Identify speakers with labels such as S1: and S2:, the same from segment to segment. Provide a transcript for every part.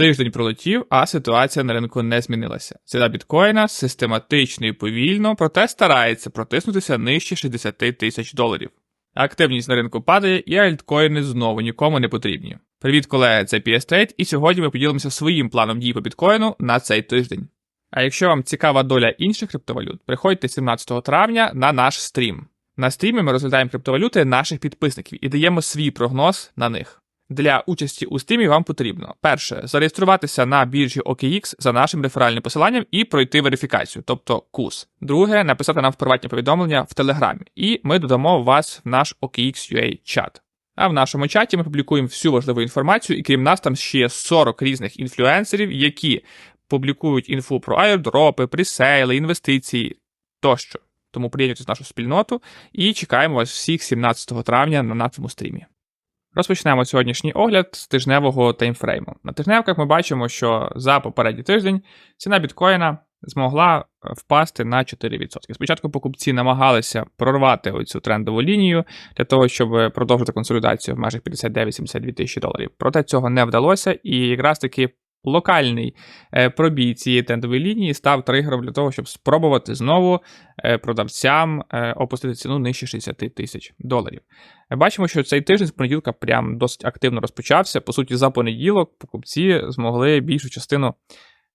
S1: Тиждень пролетів, а ситуація на ринку не змінилася. Ціна біткоїна систематично і повільно, проте старається протиснутися нижче 60 тисяч доларів. Активність на ринку падає, і альткоїни знову нікому не потрібні. Привіт, колеги, це PS і сьогодні ми поділимося своїм планом дій по біткоїну на цей тиждень. А якщо вам цікава доля інших криптовалют, приходьте 17 травня на наш стрім. На стрімі ми розглядаємо криптовалюти наших підписників і даємо свій прогноз на них. Для участі у стрімі вам потрібно перше зареєструватися на біржі OKX за нашим реферальним посиланням і пройти верифікацію, тобто курс. Друге, написати нам в приватні повідомлення в Телеграмі, і ми додамо вас в наш OKX.ua чат. А в нашому чаті ми публікуємо всю важливу інформацію, і крім нас, там ще є 40 різних інфлюенсерів, які публікують інфу про аірдропи, пресейли, інвестиції тощо. Тому приєднуйтесь в нашу спільноту і чекаємо вас всіх 17 травня на нашому стрімі. Розпочнемо сьогоднішній огляд з тижневого таймфрейму. На тижневках ми бачимо, що за попередній тиждень ціна біткоїна змогла е, впасти на 4%. Спочатку покупці намагалися прорвати оцю трендову лінію для того, щоб продовжити консолідацію в межах 59-72 тисячі доларів. Проте цього не вдалося, і якраз таки локальний е, пробій цієї трендової лінії став тригером для того, щоб спробувати знову е, продавцям е, опустити ціну нижче 60 тисяч доларів. Бачимо, що цей тиждень з понеділка прям досить активно розпочався. По суті, за понеділок покупці змогли більшу частину.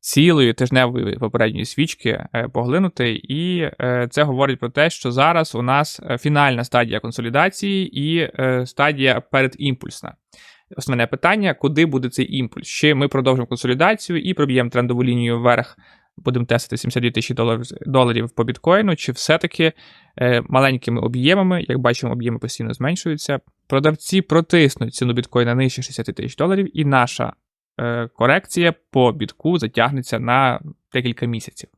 S1: Цілої тижневої попередньої свічки поглинути, і це говорить про те, що зараз у нас фінальна стадія консолідації і стадія передімпульсна. Основне питання, куди буде цей імпульс? Чи ми продовжимо консолідацію і проб'ємо трендову лінію вверх, будемо тестити 72 тисячі доларів по біткоїну, чи все-таки е, маленькими об'ємами, як бачимо, об'єми постійно зменшуються. Продавці протиснуть ціну біткоїна нижче 60 тисяч доларів, і наша е, корекція по бітку затягнеться на декілька місяців.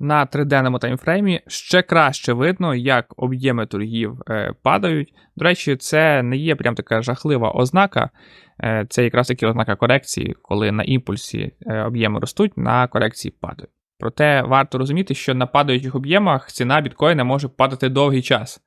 S1: На триденному таймфреймі ще краще видно, як об'єми торгів е, падають. До речі, це не є прям така жахлива ознака, е, це якраз таки ознака корекції, коли на імпульсі е, об'єми ростуть, на корекції падають. Проте варто розуміти, що на падаючих об'ємах ціна біткоїна може падати довгий час,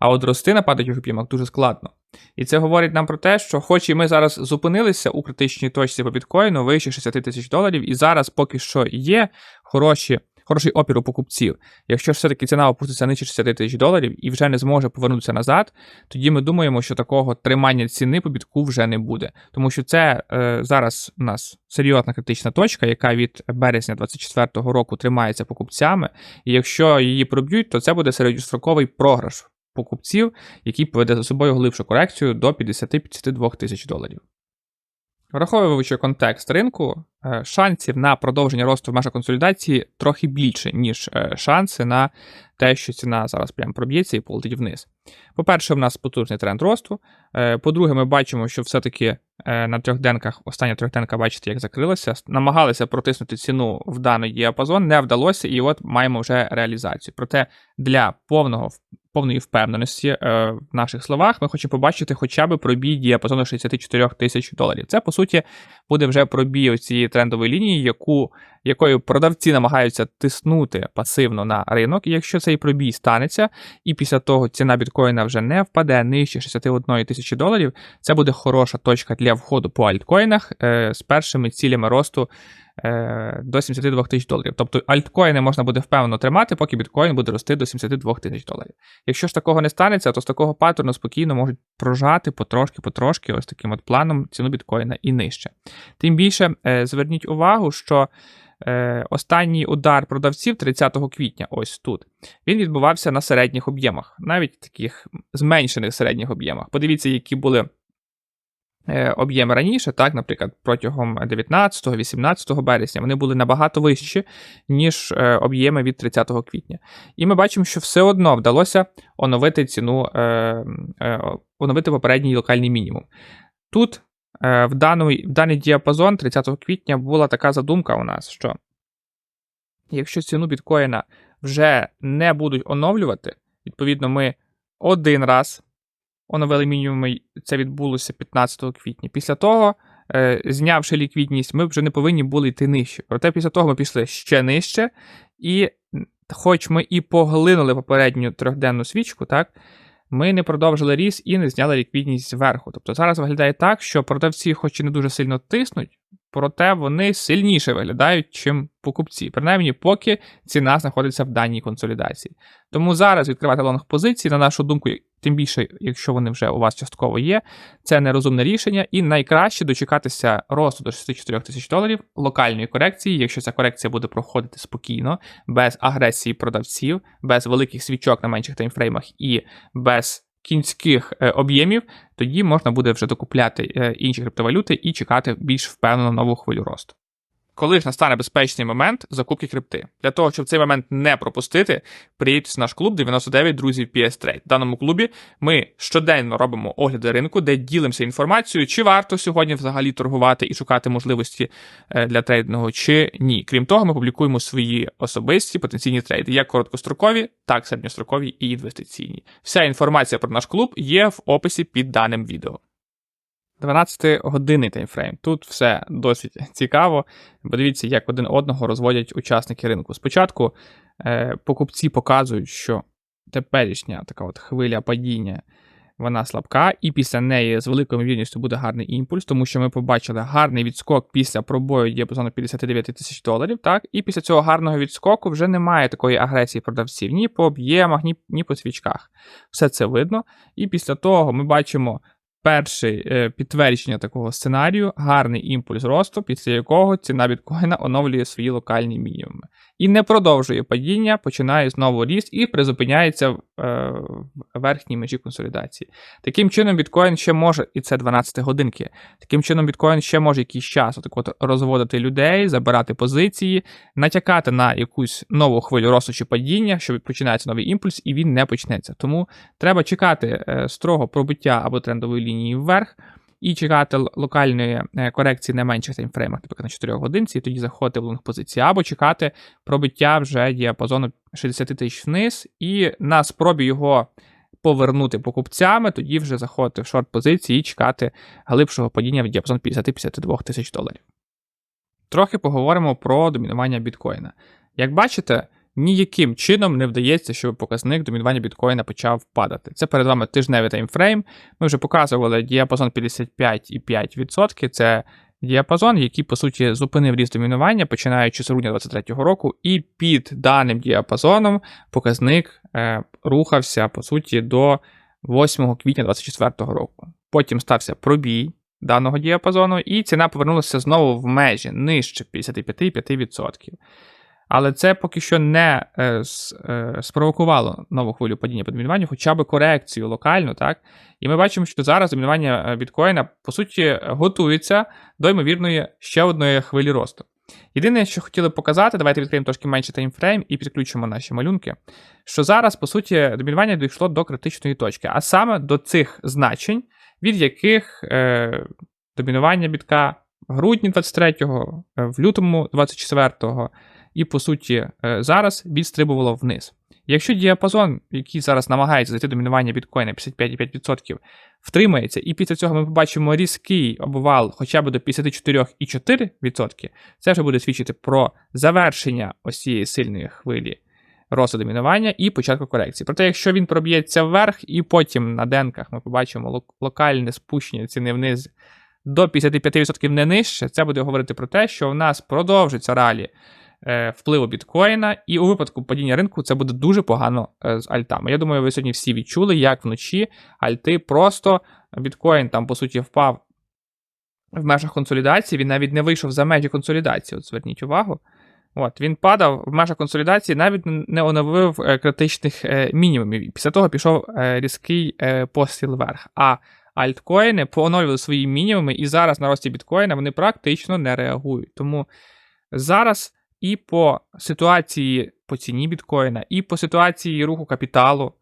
S1: а от рости на падаючих об'ємах дуже складно. І це говорить нам про те, що, хоч і ми зараз зупинилися у критичній точці по біткоїну, вище 60 тисяч доларів, і зараз поки що є хороші хороший опір у покупців. Якщо ж все-таки ціна опуститься нижче 60 тисяч доларів і вже не зможе повернутися назад, тоді ми думаємо, що такого тримання ціни по бітку вже не буде. Тому що це е, зараз у нас серйозна критична точка, яка від березня 2024 року тримається покупцями. І якщо її проб'ють, то це буде середньостроковий програш покупців, який поведе за собою глибшу корекцію до 50-52 тисяч доларів. Враховуючи контекст ринку, е, шансів на продовження росту в межах консолідації трохи більше, ніж е, шанси на те, що ціна зараз прям проб'ється і полетить вниз. По-перше, в нас потужний тренд росту. Е, по-друге, ми бачимо, що все-таки на трьохденках, остання трьохденка, бачите, як закрилася, намагалися протиснути ціну в даний діапазон, не вдалося, і от маємо вже реалізацію. Проте для повного повної впевненості е, в наших словах, ми хочемо побачити хоча б пробій діапазону 64 тисяч доларів. Це, по суті, буде вже пробій цієї трендової лінії, яку, якою продавці намагаються тиснути пасивно на ринок. І якщо цей пробій станеться, і після того ціна біткоїна вже не впаде нижче 61 тисячі доларів, це буде хороша точка для входу по альткоїнах е, з першими цілями росту. Е, до 72 тисяч доларів. Тобто альткоїни можна буде впевнено тримати, поки біткоін буде рости до 72 тисяч доларів. Якщо ж такого не станеться, то з такого паттерну спокійно можуть прожати потрошки-потрошки, ось таким от планом ціну біткоїна і нижче. Тим більше е, зверніть увагу, що. Е, останній удар продавців 30 квітня, ось тут, він відбувався на середніх об'ємах, навіть таких зменшених середніх об'ємах. Подивіться, які були Е, об'єми раніше, так, наприклад, протягом 19-18 березня, вони були набагато вищі, ніж е, об'єми від 30 квітня. І ми бачимо, що все одно вдалося оновити ціну, е, оновити попередній локальний мінімум. Тут в даний, в даний діапазон 30 квітня була така задумка у нас, що якщо ціну біткоїна вже не будуть оновлювати, відповідно, ми один раз оновили мінімуми, це відбулося 15 квітня. Після того, е, знявши ліквідність, ми вже не повинні були йти нижче. Проте після того ми пішли ще нижче, і, хоч ми і поглинули попередню трьохденну свічку, так. Ми не продовжили ріс і не зняли ліквідність зверху. Тобто зараз виглядає так, що продавці, хоч і не дуже сильно тиснуть проте вони сильніше виглядають, чим покупці, принаймні, поки ціна знаходиться в даній консолідації. Тому зараз відкривати лонг позиції, на нашу думку, тим більше, якщо вони вже у вас частково є, це нерозумне рішення, і найкраще дочекатися росту до 64 тисяч доларів локальної корекції, якщо ця корекція буде проходити спокійно, без агресії продавців, без великих свічок на менших таймфреймах і без кінських е, об'ємів, тоді можна буде вже докупляти е, інші криптовалюти і чекати більш впевнено нову хвилю росту. Коли ж настане безпечний момент закупки крипти. Для того, щоб цей момент не пропустити, приїдьте в наш клуб 99 друзів PS Trade. В даному клубі ми щоденно робимо огляди ринку, де ділимося інформацією, чи варто сьогодні взагалі торгувати і шукати можливості е, для трейдингу, чи ні. Крім того, ми публікуємо свої особисті потенційні трейди, як короткострокові, так і середньострокові і інвестиційні. Вся інформація про наш клуб є в описі під даним відео. 12-годинний таймфрейм. Тут все досить цікаво. Подивіться, як один одного розводять учасники ринку. Спочатку е, покупці показують, що теперішня така от хвиля падіння. Вона слабка, і після неї з великою ймовірністю буде гарний імпульс, тому що ми побачили гарний відскок після пробою діапазону 59 тисяч доларів. Так, і після цього гарного відскоку вже немає такої агресії продавців ні по об'ємах, ні, ні по свічках. Все це видно. І після того ми бачимо перше підтвердження такого сценарію, гарний імпульс росту, після якого ціна біткоїна оновлює свої локальні мінімуми. І не продовжує падіння, починає знову ріст і призупиняється в, е, верхній межі консолідації. Таким чином, біткоін ще може, і це 12 годинки. Таким чином, біткоін ще може якийсь час отак от розводити людей, забирати позиції, натякати на якусь нову хвилю росту чи падіння, що починається новий імпульс, і він не почнеться. Тому треба чекати е, строго пробиття або трендової лінії вверх і чекати локальної е, корекції на менших таймфреймах, наприклад, на 4 годинці, і тоді заходити в лонг позиції, або чекати пробиття вже діапазону 60 тисяч вниз, і на спробі його повернути покупцями, тоді вже заходити в шорт позиції і чекати глибшого падіння в діапазон 50-52 тисяч доларів. Трохи поговоримо про домінування біткоїна. Як бачите, ніяким чином не вдається, щоб показник домінування біткоїна почав падати. Це перед вами тижневий таймфрейм. Ми вже показували діапазон 55,5%. Це діапазон, який, по суті, зупинив ріст домінування, починаючи з грудня 2023 року, і під даним діапазоном показник е, рухався, по суті, до 8 квітня 2024 року. Потім стався пробій. Даного діапазону, і ціна повернулася знову в межі нижче 55,5%. Але це поки що не е, е, спровокувало нову хвилю падіння по домінуванню, хоча б корекцію локальну, так? І ми бачимо, що зараз домінування е, біткоїна, по суті, готується до ймовірної ще одної хвилі росту. Єдине, що хотіли показати, давайте відкриємо трошки менше таймфрейм і підключимо наші малюнки. Що зараз, по суті, домінування дійшло до критичної точки, а саме до цих значень, від яких е, домінування бітка в грудні 23-го, е, в лютому 24-го і, по суті, е, зараз відстрибувало вниз. Якщо діапазон, який зараз намагається зайти до мінування біткоїна 55,5%, втримається, і після цього ми побачимо різкий обвал хоча б до 54,4%, це вже буде свідчити про завершення ось цієї сильної хвилі росту домінування і початку корекції. Проте, якщо він проб'ється вверх, і потім на денках ми побачимо локальне спущення ціни вниз до 55% не нижче, це буде говорити про те, що в нас продовжиться ралі впливу біткоїна, і у випадку падіння ринку це буде дуже погано е, з альтами. Я думаю, ви сьогодні всі відчули, як вночі альти просто біткоін там, по суті, впав в межах консолідації, він навіть не вийшов за межі консолідації. От зверніть увагу. От, Він падав в межах консолідації, навіть не оновив е, критичних мінімумів. Після того пішов різкий постріл вверх. А альткоїни пооновлювали свої мінімуми, і зараз на рості біткоїна вони практично не реагують. Тому зараз і по ситуації по ціні біткоїна, і по ситуації руху капіталу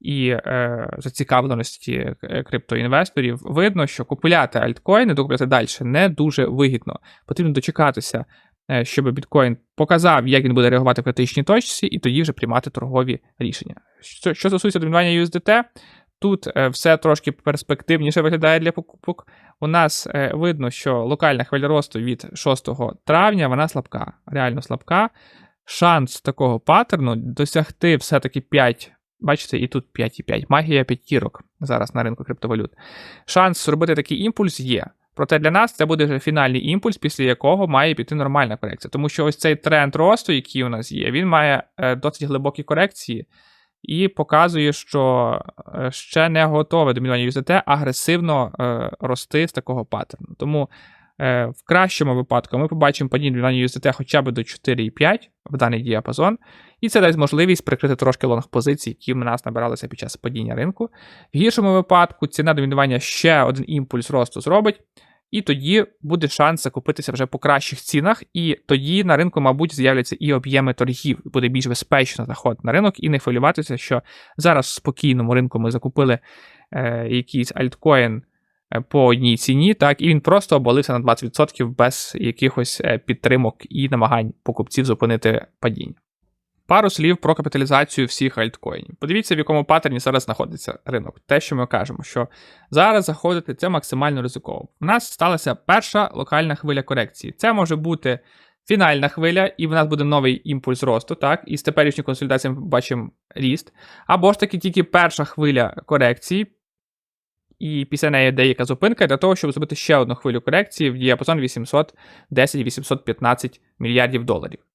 S1: і е, зацікавленості е, криптоінвесторів, видно, що купувати альткоїни, докупляти далі не дуже вигідно. Потрібно дочекатися, е, щоб біткоін показав, як він буде реагувати в критичній точці, і тоді вже приймати торгові рішення. Що, що стосується домінування USDT, Тут е, все трошки перспективніше виглядає для покупок. У нас е, видно, що локальна хвиля росту від 6 травня вона слабка, реально слабка. Шанс такого паттерну досягти все-таки 5. Бачите, і тут 5,5. Магія п'ятірок зараз на ринку криптовалют. Шанс зробити такий імпульс є. Проте для нас це буде вже фінальний імпульс, після якого має піти нормальна корекція. Тому що ось цей тренд росту, який у нас є, він має е, досить глибокі корекції і показує, що е, ще не готове до мінування USDT агресивно е, рости з такого паттерну. Тому е, в кращому випадку ми побачимо падіння мінування USDT хоча б до 4,5 в даний діапазон, і це дасть можливість прикрити трошки лонг позицій, які в нас набиралися під час падіння ринку. В гіршому випадку ціна домінування ще один імпульс росту зробить. І тоді буде шанс закупитися вже по кращих цінах, і тоді на ринку, мабуть, з'являться і об'єми торгів, буде більш безпечно заходити на ринок і не хвилюватися, що зараз в спокійному ринку ми закупили е, якийсь альткоін е, по одній ціні, так, і він просто обвалився на 20% без якихось е, підтримок і намагань покупців зупинити падіння. Пару слів про капіталізацію всіх альткоїнів. Подивіться, в якому паттерні зараз знаходиться ринок. Те, що ми кажемо, що зараз заходити це максимально ризиково. У нас сталася перша локальна хвиля корекції. Це може бути фінальна хвиля, і в нас буде новий імпульс росту, так, і з теперішньої консолідації ми бачимо ріст. Або ж таки тільки перша хвиля корекції, і після неї деяка зупинка для того, щоб зробити ще одну хвилю корекції в діапазон 810-815 мільярдів доларів.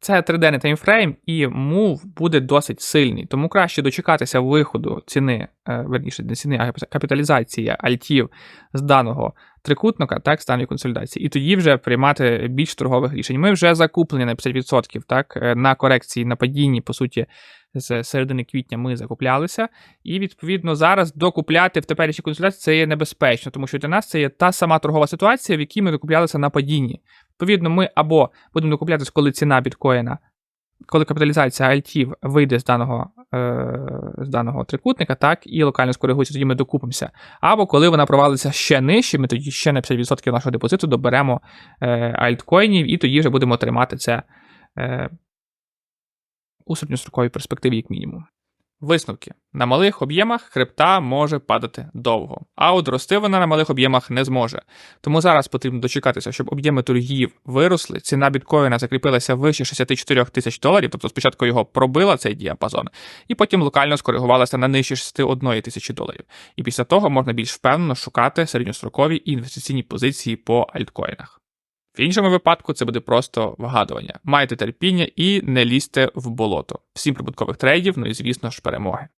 S1: Це триденний таймфрейм, і мув буде досить сильний, тому краще дочекатися виходу ціни, е, верніше, не ціни, а капіталізації альтів з даного трикутника, так, станої консолідації, і тоді вже приймати більш торгових рішень. Ми вже закуплені на 50%, так, е, на корекції, на падінні, по суті, з середини квітня ми закуплялися, і відповідно зараз докупляти в теперішній консолідації це є небезпечно, тому що для нас це є та сама торгова ситуація, в якій ми докуплялися на падінні. Відповідно, ми або будемо докуплятися, коли ціна біткоїна, коли капіталізація альтів вийде з даного е, з даного трикутника, так, і локально скоригується, тоді ми докупимося. Або коли вона провалиться ще нижче, ми тоді ще на 50% нашого депозиту доберемо е, альткоїнів, і тоді вже будемо тримати це е, у середньостроковій перспективі, як мінімум. Висновки. На малих об'ємах хребта може падати довго, а от рости вона на малих об'ємах не зможе. Тому зараз потрібно дочекатися, щоб об'єми торгів виросли, ціна біткоїна закріпилася вище 64 тисяч доларів, тобто спочатку його пробила цей діапазон, і потім локально скоригувалася на нижче 61 тисячі доларів. І після того можна більш впевнено шукати середньострокові інвестиційні позиції по альткоїнах. В іншому випадку це буде просто вгадування. Майте терпіння і не лізьте в болото. Всім прибуткових трейдів, ну і звісно ж перемоги.